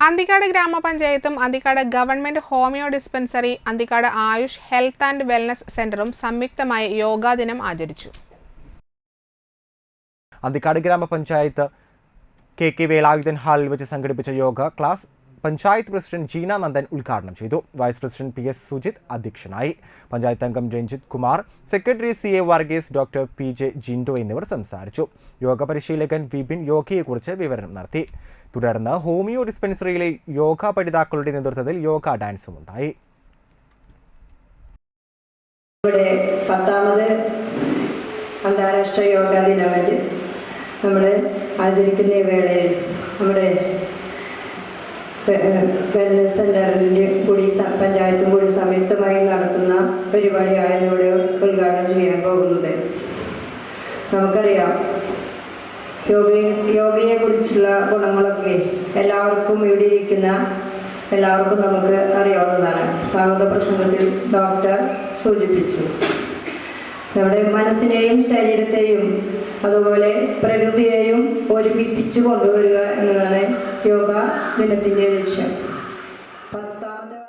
Anthikad ഗ്രാമപഞ്ചായത്തും Anthikkad government homeo dispensary Anthikkad Ayush health and wellness സെന്ററും സംയുക്തമായി യോഗാ ദിനം ആചരിച്ചു. അന്തിക്കാട് ഗ്രാമപഞ്ചായത്ത് കെ കെ വേളായുധൻ ഹാളിൽ വെച്ച് സംഘടിപ്പിച്ച yoga class panchayat president Jeena Nandan ഉദ്ഘാടനം ചെയ്തു. Vice president P S Sujith അധ്യക്ഷനായി. പഞ്ചായത്ത് അംഗം Ranjith Kumar secretary C A Varghese doctor P J Jindo എന്നിവർ സംസാരിച്ചു. യോഗ പരിശീലകൻ വിപിൻ യോഗയെക്കുറിച്ച് വിവരണം നടത്തി. തുടർന്ന് ഹോമിയോ ഡിസ്പെൻസറിയിലെ യോഗ പഠിതാക്കളുടെ നേതൃത്വത്തിൽ യോഗ ഡാൻസും ഉണ്ടായി. പത്താമത് അന്താരാഷ്ട്ര യോഗ ദിനമായിട്ട് നമ്മൾ ആചരിക്കുന്ന വേളയിൽ നമ്മുടെ വെൽനസ് സെന്ററിന്റെ കൂടി പഞ്ചായത്തും കൂടി സംയുക്തമായി നടത്തുന്ന പരിപാടിയാണ് ഇവിടെ ഉദ്ഘാടനം ചെയ്യാൻ പോകുന്നത്. നമുക്കറിയാം യോഗയെ യോഗയെക്കുറിച്ചുള്ള ഗുണങ്ങളൊക്കെ എല്ലാവർക്കും ഇവിടെ ഇരിക്കുന്ന എല്ലാവർക്കും നമുക്ക് അറിയാവുന്നതാണ്. സ്വാഗത പ്രസംഗത്തിൽ ഡോക്ടർ സൂചിപ്പിച്ചു. നമ്മുടെ മനസ്സിനെയും ശരീരത്തെയും അതുപോലെ പ്രകൃതിയെയും ഒരുമിപ്പിച്ച് കൊണ്ടുവരിക എന്നതാണ് യോഗ ദിനത്തിന്റെ ലക്ഷ്യം.